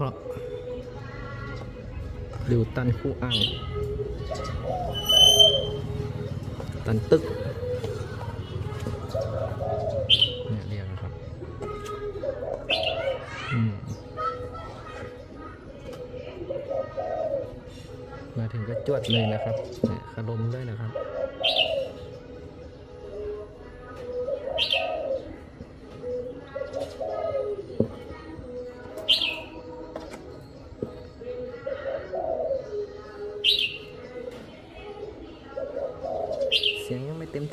เพาะดูตันคู่อ่าง ตันตึกเนี่ยเรียกนะครับอืมมาถึงก็จวดเลยนะครับเนี่ยขลมด้วยนะครับ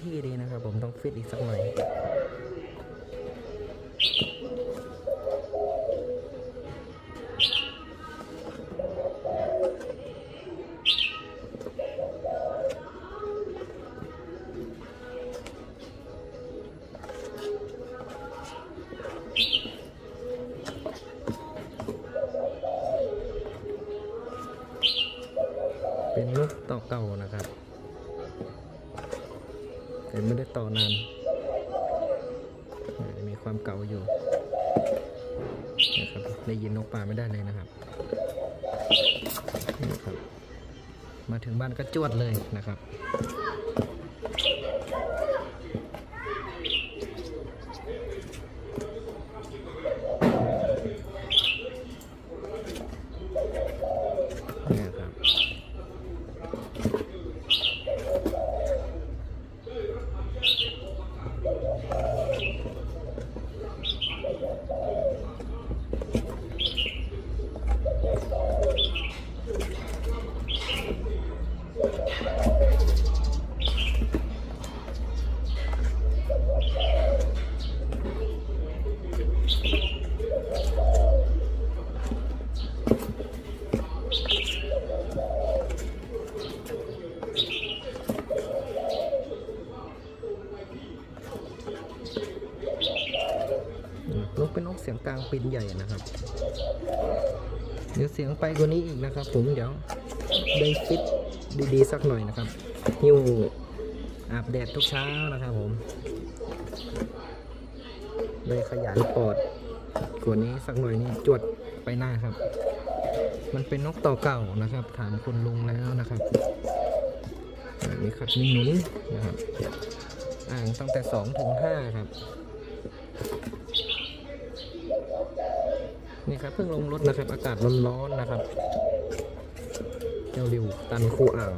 ที่ดีนะครับ ผมต้องฟิตอีกสักหน่อยเป็นลูกต่อเก่านะครับ แต่ไม่ได้ต่อนานมีความเก่าอยู่นะครับได้ยินนกป่าไม่ได้เลยนะครับนี่ครับ มาถึงบ้านก็จวดเลยนะครับ เนี่ยครับ นกเป็นนกเสียงกลางปินใหญ่นะครับ เดี๋ยวเสียงไปกว่านี้อีกนะครับ ผมเดี๋ยวได้ฟิตดีๆสักหน่อยนะครับหิวอาบแดดทุกเช้านะครับผมได้ขยายปอดกว่านี้สักหน่อยนี่จวดไปหน้าครับ มันเป็นนกต่อเก่านะครับ ถามคุณลุงแล้วนะครับอ่ามีขัดมีหนุนนะครับ อ่างตั้งแต่สองถึงห้าครับ นี่ครับเพิ่งลงรถนะครับ อากาศร้อนๆนะครับ เจ้าริวตันคูอ่าง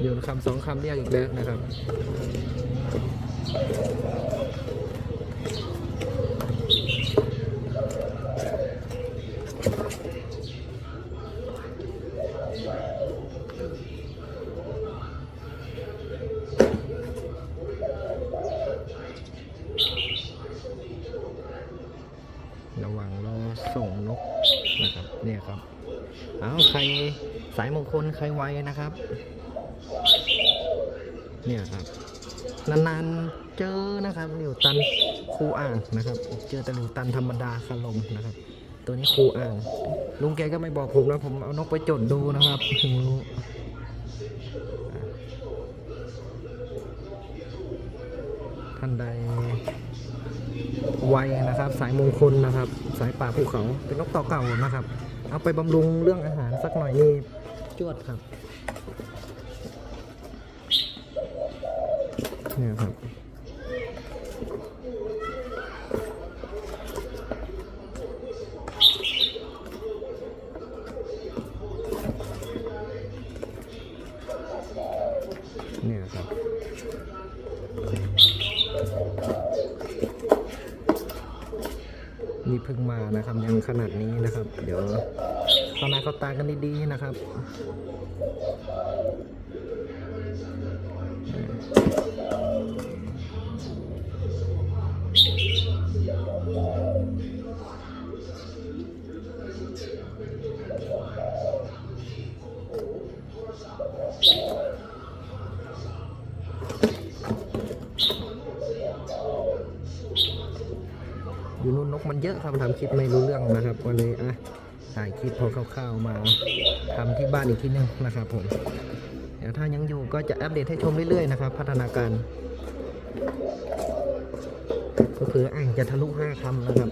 โยนคำสองคำเรียกอีกแล้วนะครับ ระหว่างรอส่งนกนะครับเนี่ยครับเอาใครสายมงคลใครไวนะครับ เนี่ยครับนานๆเจอนะครับหลิวตันครูอ่างนะครับ เจอแต่หลิวตันธรรมดาคลมนะครับ ตัวนี้ครูอ่างลุงแกก็ไม่บอกผมนะผมเอานกไปจดดูนะครับถึงรู้ท่านใด ไวนะครับ สายมงคลนะครับ สายป่าภูเขาเป็นนกต่อเก่านะครับ เอาไปบำรุงเรื่องอาหารสักหน่อยนี่จวดครับเนี่ยครับ เข้าหน้าเขาตากันดีๆนะครับอยู่นู่นนกมันเยอะครับทำคลิปไม่รู้เรื่องนะครับก็เลยอะ ถ่ายคลิปพอคร่าวๆมาทำที่บ้านอีกทีนึงนะครับผมเดี๋ยวถ้ายังอยู่ก็จะอัปเดตให้ชมเรื่อยๆนะครับ พัฒนาการ ก็คืออ่างจะทะลุห้าคำนะครับ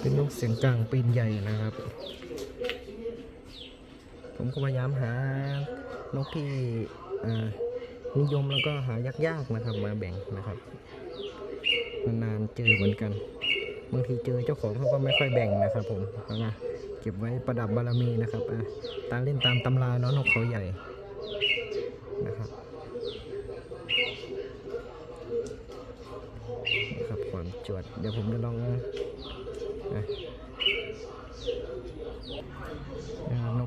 เป็นน กเสียงกลางปีนใหญ่นะครับ ผมก็พยายามหานกที่นิยมแล้วก็หายากๆนะครับมาแบ่งนะครับนานๆเจอเหมือนกันบางทีเจอเจ้าของเขาก็ไม่ค่อยแบ่งนะครับ ผมเอามาเก็บไว้ประดับบารมีนะครับอะตามเล่นตามตำราเนาะนกเขาใหญ่นะครับนะครับความจวดเดี๋ยวผมจะลองอะเอานก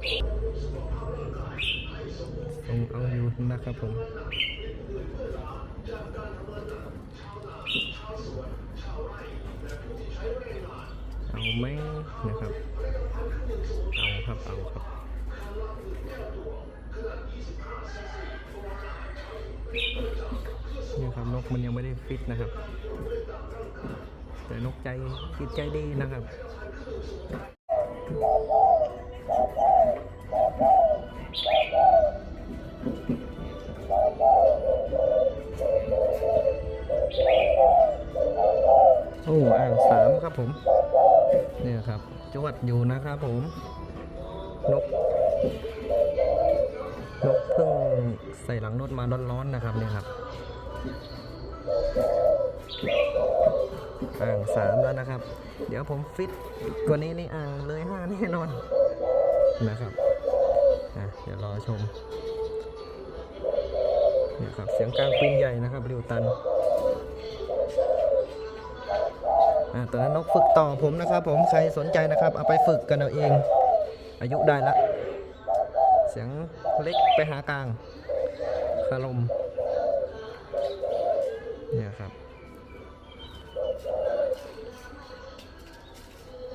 เอาอยู่นะครับผมเอาไหมนะครับ เอาครับ เอาครับนี่ครับนกมันยังไม่ได้ฟิตนะครับ แต่นกใจจิตใจดีนะครับ อ้อ่างสามครับผม เนี่ยครับจวดอยู่นะครับผม นก นกเพิ่งใส่หลังรถมาร้อนๆนะครับเนี่ยครับอ่างสามแล้วนะครับ เดี๋ยวผมฟิตกว่านี้นี่อ่างเลยห้าแน่นอนนะครับอะเดี๋ยวรอชมเนี่ยครับเสียงกลางปีนใหญ่นะครับริวตัน ตอนนั้นนกฝึกต่อผมนะครับผมใครสนใจนะครับเอาไปฝึกกันเอาเอง อายุได้ละ เสียงเล็กไปหากลางคารมเนี่ยครับ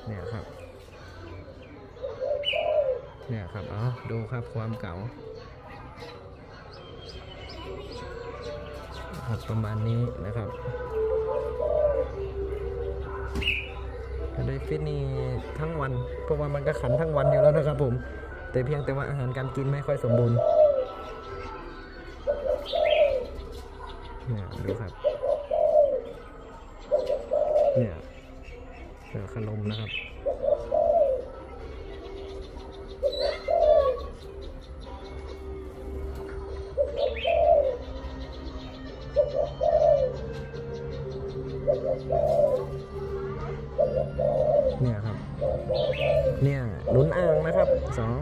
เนี่ยครับเนี่ยครับเอดูครับความเก่าครับประมาณนี้นะครับ ก็ได้ฟิตนี่ทั้งวัน เพราะว่ามันก็ขันทั้งวันอยู่แล้วนะครับผม แต่เพียงแต่ว่าอาหารการกินไม่ค่อยสมบูรณ์เนี่ยดูครับ เนี่ยขนมนะครับ เนี่ยหนุนอ่างนะครับสอง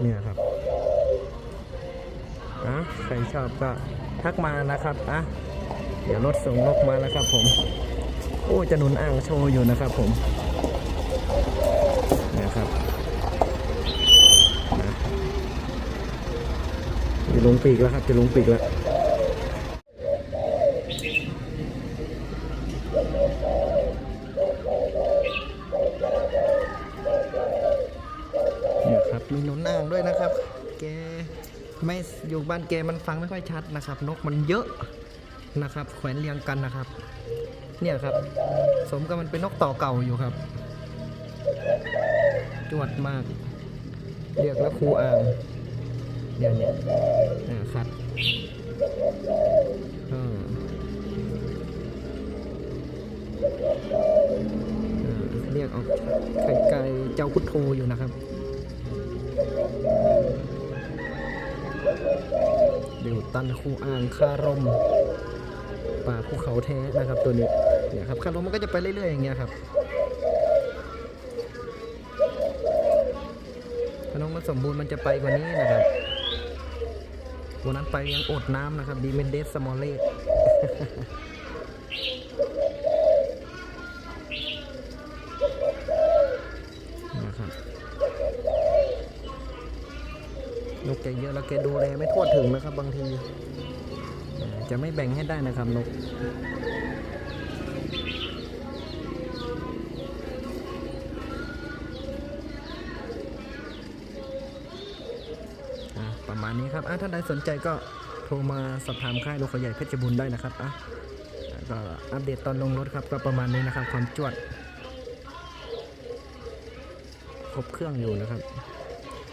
เนี่ยครับอะใครชอบก็ทักมานะครับอะเดี๋ยวรถส่งนกมาแล้วครับผมโอ้จะหนุนอ่างโชว์อยู่นะครับผมเนี่ยครับนะจะลงปีกแล้วครับจะลงปีกแล้วานแกมันฟังไม่ค่อยชัดนะครับ นกมันเยอะนะครับ แขวนเรียงกันนะครับ เนี่ยครับ สมกับมันเป็นนกต่อเก่าอยู่ครับ จวดมาก เรียกแล้วครูอ่างเนี่ยเนี่ยนี่ยครับเออเรียกออกไข่ไก่เจ้าพุทโธอยู่นะครับ เดลตันคูอ่างคารมป่าภูเขาแท้นะครับตัวนี้เนี่ยครับคารมมันก็จะไปเรื่อยๆอย่างเงี้ยครับถ้าน้องมันสมบูรณ์มันจะไปกว่านี้นะครับวันนั้นไปยังอดน้ำนะครับดีเมนเดสสมอลเล่ กแกเยอะแล้วแกดูแลไม่ทั่วถึงนะครับบางที จะไม่แบ่งให้ได้นะครับนกประมาณนี้ครับถ้าใดสนใจก็โทรมาสอบถามค่ายลูกเขาใหญ่เพชรบุญได้นะครับอะก็อัปเดตตอนลงรถครับก็ประมาณนี้นะครับความจวดครบเครื่องอยู่นะครับ